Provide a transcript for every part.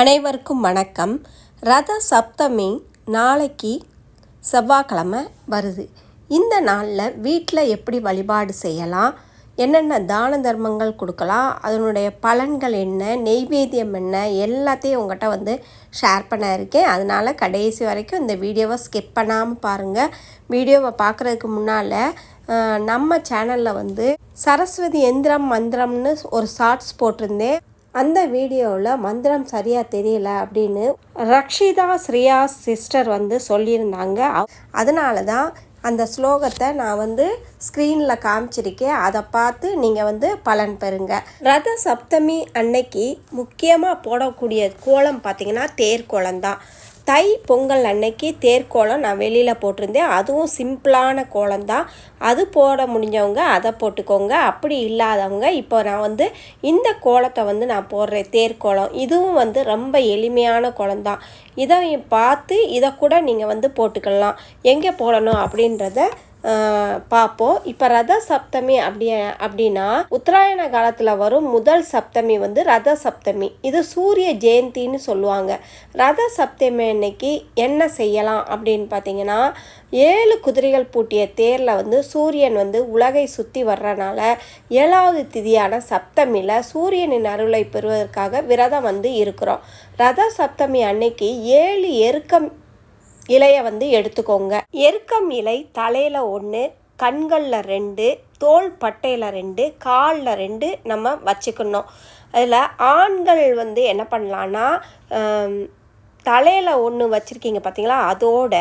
அனைவருக்கும் வணக்கம். ரத சப்தமி நாளைக்கு செவ்வாய்க்கிழமை வருது. இந்த நாளில் வீட்டில் எப்படி வழிபாடு செய்யலாம்? என்னென்ன தான தர்மங்கள் கொடுக்கலாம்? அதனுடைய பலன்கள் என்ன? நெய்வேத்தியம் என்ன? எல்லாத்தையும் உங்கள்கிட்ட வந்து ஷேர் பண்ண இருக்கேன். அதனால் கடைசி வரைக்கும் இந்த வீடியோவை ஸ்கிப் பண்ணாமல் பாருங்கள் வீடியோவை பார்க்குறதுக்கு முன்னால் நம்ம சேனலில் வந்து சரஸ்வதி எந்திரம் மந்திரம்னு ஒரு ஷார்ட்ஸ் போட்டிருந்தேன். அந்த வீடியோவில் மந்திரம் சரியாக தெரியல அப்படின்னு ரக்ஷிதா ஸ்ரீயா சிஸ்டர் வந்து சொல்லியிருந்தாங்க. அதனால தான் அந்த ஸ்லோகத்தை நான் வந்து ஸ்க்ரீனில் காமிச்சிருக்கேன். அதை பார்த்து நீங்கள் வந்து பலன் பெறுங்க. ரத சப்தமி அன்னைக்கு முக்கியமாக போடக்கூடிய கோலம் பார்த்திங்கன்னா தேர்கோலம் தான் தை பொங்கல் அன்னைக்கு தேர்க்கோலம் நான் வெளியில் போட்டிருந்தேன். அதுவும் சிம்பிளான கோலம் தான். அது போட முடிஞ்சவங்க அதை போட்டுக்கோங்க. அப்படி இல்லாதவங்க இப்போ நான் வந்து இந்த கோலத்தை வந்து நான் போடுறேன் தேர்க்கோலம். இதுவும் வந்து ரொம்ப எளிமையான கோலம் தான். இதை பார்த்து இதை கூட நீங்கள் வந்து போட்டுக்கலாம். எங்கே போடணும் அப்படின்றத பார்ப்போம் இப்போ ரத சப்தமி அப்படி அப்படின்னா உத்தராயண காலத்தில் வரும் முதல் சப்தமி வந்து ரத சப்தமி இது சூரிய ஜெயந்தின்னு சொல்லுவாங்க. ரத சப்தமி அன்னைக்கு என்ன செய்யலாம் அப்படின்னு பார்த்தீங்கன்னா ஏழு குதிரைகள் பூட்டிய தேரில் வந்து சூரியன் வந்து உலகை சுற்றி வர்றனால ஏழாவது திதியான சப்தமியில் சூரியனின் அருளை பெறுவதற்காக விரதம் வந்து இருக்கிறோம். ரத சப்தமி அன்னைக்கு ஏழு எருக்கம் இலையை வந்து எடுத்துக்கோங்க. எருக்கம் இலை தலையில் ஒன்று கண்களில் ரெண்டு தோல் பட்டையில் ரெண்டு காலில் ரெண்டு நம்ம வச்சுக்கணும். அதில் ஆண்கள் வந்து என்ன பண்ணலான்னா தலையில் ஒன்று வச்சுருக்கீங்க பார்த்தீங்களா அதோட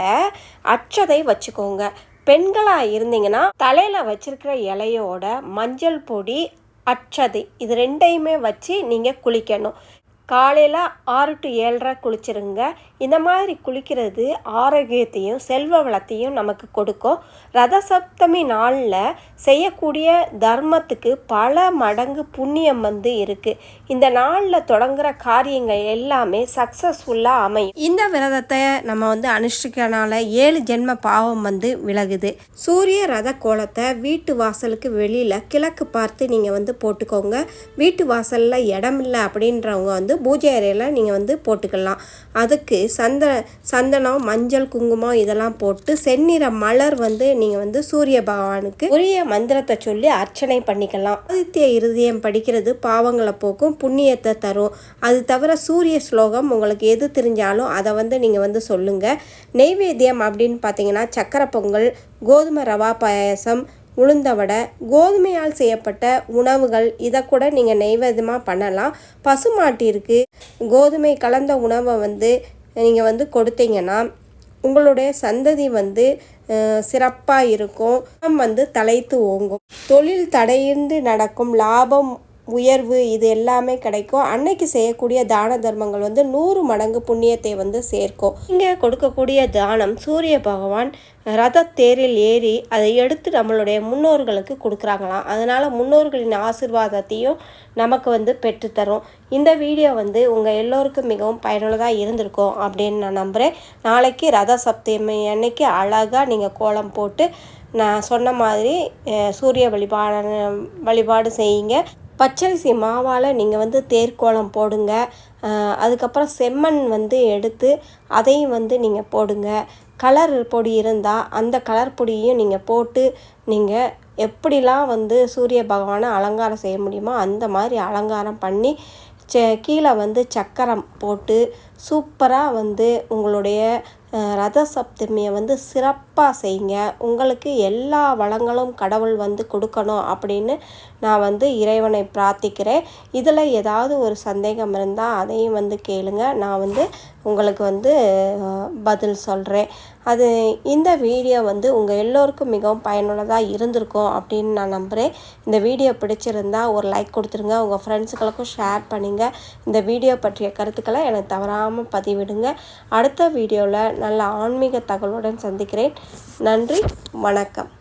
அச்சதை வச்சுக்கோங்க. பெண்களாக இருந்தீங்கன்னா தலையில் வச்சுருக்கிற இலையோட மஞ்சள் பொடி அச்சதை இது ரெண்டையுமே வச்சு நீங்கள் குளிக்கணும். காலையில் ஆறு டு ஏழரை குளிச்சிருங்க. இந்த மாதிரி குளிக்கிறது ஆரோக்கியத்தையும் செல்வ வளத்தையும் நமக்கு கொடுக்கும். ரத சப்தமி நாளில் செய்யக்கூடிய தர்மத்துக்கு பல மடங்கு புண்ணியம் வந்து இருக்குது இந்த நாளில் தொடங்குற காரியங்கள் எல்லாமே சக்ஸஸ்ஃபுல்லாக அமையும். இந்த விரதத்தை நம்ம வந்து அனுஷ்டிக்கனால ஏழு ஜென்ம பாவம் வந்து விலகுது. சூரிய ரத கோலத்தை வீட்டு வாசலுக்கு வெளியில் கிழக்கு பார்த்து நீங்கள் வந்து போட்டுக்கோங்க. வீட்டு வாசலில் இடம் இல்லை அப்படின்றவங்க வந்து பூஜை அறையில் நீங்கள் வந்து போட்டுக்கலாம். அதுக்கு சந்த சந்தனம் மஞ்சள் குங்குமம் இதெல்லாம் போட்டு செந்நிற மலர் வந்து நீங்கள் வந்து சூரிய பகவானுக்கு உரிய மந்திரத்தை சொல்லி அர்ச்சனை பண்ணிக்கலாம். ஆதித்ய இருதயம் படிக்கிறது பாவங்களை போக்கும் புண்ணியத்தை தரும். அது தவிர சூரிய ஸ்லோகம் உங்களுக்கு எது தெரிஞ்சாலும் அதை வந்து நீங்கள் வந்து சொல்லுங்கள் நெய்வேத்தியம் அப்படின்னு பார்த்தீங்கன்னா சக்கரை பொங்கல் கோதுமை ரவா பாயசம் உளுந்த வடை கோதுமையால் செய்யப்பட்ட உணவுகள் இதை கூட நீங்கள் நெய்வேதமாக பண்ணலாம். பசுமாட்டிற்கு கோதுமை கலந்த உணவை வந்து நீங்கள் வந்து கொடுத்தீங்கன்னா உங்களுடைய சந்ததி வந்து சிறப்பாக இருக்கும். வந்து தலைத்து ஓங்கும். தொழில் தடையின்றி நடக்கும் லாபம் உயர்வு இது எல்லாமே கிடைக்கும். அன்னைக்கு செய்யக்கூடிய தான தர்மங்கள் வந்து நூறு மடங்கு புண்ணியத்தை வந்து சேர்க்கும். இங்கே கொடுக்கக்கூடிய தானம் சூரிய பகவான் ரத தேரில் ஏறி அதை எடுத்து நம்மளுடைய முன்னோர்களுக்கு கொடுக்குறாங்களாம். அதனால் முன்னோர்களின் ஆசிர்வாதத்தையும் நமக்கு வந்து பெற்றுத்தரும். இந்த வீடியோ வந்து உங்கள் எல்லோருக்கும் மிகவும் பயனுள்ளதாக இருந்திருக்கும் அப்படின்னு நான் நம்புகிறேன் நாளைக்கு ரத சப்தமி அன்னைக்கு அழகாக நீங்கள் கோலம் போட்டு நான் சொன்ன மாதிரி சூரிய வழிபாடு வழிபாடு செய்யுங்க. பச்சரிசி மாவால் நீங்கள் வந்து தேர்க்கோளம் போடுங்க. அதுக்கப்புறம் செம்மண் வந்து எடுத்து அதையும் வந்து நீங்கள் போடுங்க. கலர் பொடி இருந்தால் அந்த கலர் பொடியையும் நீங்கள் போட்டு நீங்கள் எப்படிலாம் வந்து சூரிய பகவானை அலங்காரம் செய்ய முடியுமோ அந்த மாதிரி அலங்காரம் பண்ணி செ கீழே வந்து சக்கரம் போட்டு சூப்பராக வந்து உங்களுடைய ரத சப்தமியை வந்து சிறப்பாக செய்யுங்க. உங்களுக்கு எல்லா வளங்களும் கடவுள் வந்து கொடுக்கணும் அப்படின்னு நான் வந்து இறைவனை பிரார்த்திக்கிறேன். இதில் ஏதாவது ஒரு சந்தேகம் இருந்தால் அதையும் வந்து கேளுங்க. நான் வந்து உங்களுக்கு வந்து பதில் சொல்கிறேன் அது இந்த வீடியோ வந்து உங்கள் எல்லோருக்கும் மிகவும் பயனுள்ளதாக இருந்திருக்கும் அப்படின்னு நான் நம்புகிறேன் இந்த வீடியோ பிடிச்சிருந்தா ஒரு லைக் கொடுத்துருங்க. உங்கள் ஃப்ரெண்ட்ஸுகளுக்கும் ஷேர் பண்ணுங்கள் இந்த வீடியோ பற்றிய கருத்துக்களை எனக்கு தவறாமல் பதிவிடுங்க. அடுத்த வீடியோவில் நல்ல ஆன்மீக தகவலுடன் சந்திக்கிறேன். நன்றி வணக்கம்.